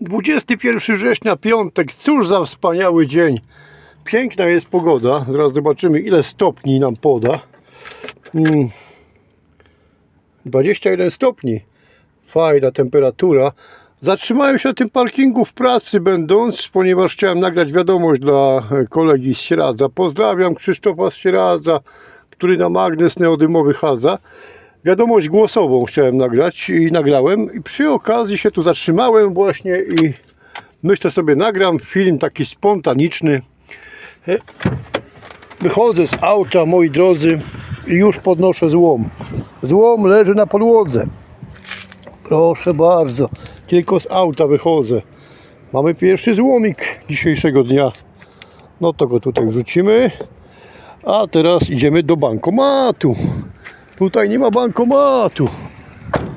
21 września, piątek. Cóż za wspaniały dzień. Piękna jest pogoda. Zaraz zobaczymy, ile stopni nam poda. Mm. 21 stopni. Fajna temperatura. Zatrzymałem się na tym parkingu w pracy będąc, ponieważ chciałem nagrać wiadomość dla kolegi z Sieradza. Pozdrawiam Krzysztofa z Sieradza, który na magnes neodymowy chadza. Wiadomość głosową chciałem nagrać i nagrałem. I przy okazji się tu zatrzymałem właśnie i myślę sobie nagram film taki spontaniczny. E, Wychodzę z auta, moi drodzy, i już podnoszę złom. Złom leży na podłodze. Proszę bardzo, tylko z auta wychodzę. Mamy pierwszy złomik dzisiejszego dnia. No to go tutaj wrzucimy. A teraz idziemy do bankomatu. Tutaj nie ma bankomatu.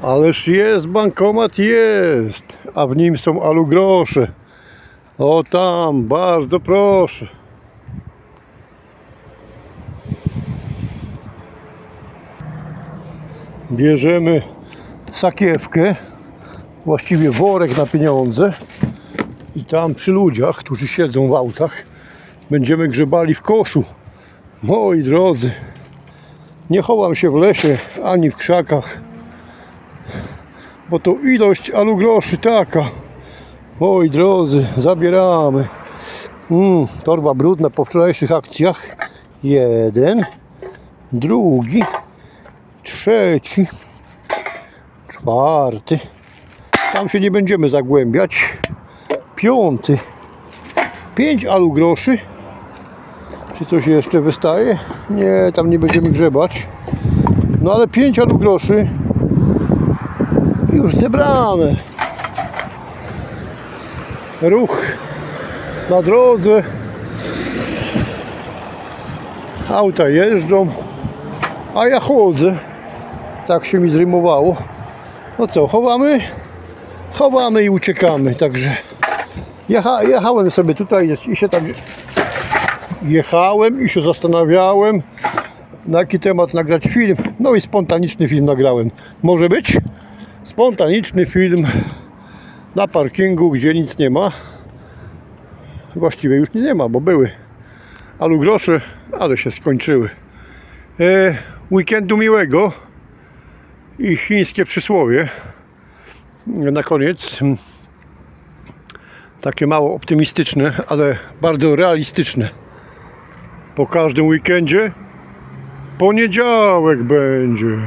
Ależ jest bankomat, jest. A w nim są alugrosze. O tam, bardzo proszę. Bierzemy sakiewkę, właściwie worek na pieniądze i tam przy ludziach, którzy siedzą w autach, będziemy grzebali w koszu. Moi drodzy, nie chowam się w lesie ani w krzakach, bo to ilość alugroszy taka. Moi drodzy, zabieramy. Mm, torba brudna po wczorajszych akcjach. Jeden, drugi, trzeci, czwarty. Tam się nie będziemy zagłębiać. Piąty. Pięć alu groszy. Czy coś jeszcze wystaje? Nie, tam nie będziemy grzebać. No ale pięć alu groszy już zebrane. Ruch na drodze. Auta jeżdżą, a ja chodzę. Tak się mi zrymowało. No co, chowamy? Chowamy i uciekamy, także jecha, jechałem sobie tutaj i się tak jechałem i się zastanawiałem na jaki temat nagrać film. No i spontaniczny film nagrałem. Może być? Spontaniczny film na parkingu, gdzie nic nie ma. Właściwie już nie ma, bo były alu grosze, ale się skończyły. E, weekendu miłego i chińskie przysłowie. Na koniec takie mało optymistyczne, ale bardzo realistyczne. Po każdym weekendzie poniedziałek będzie.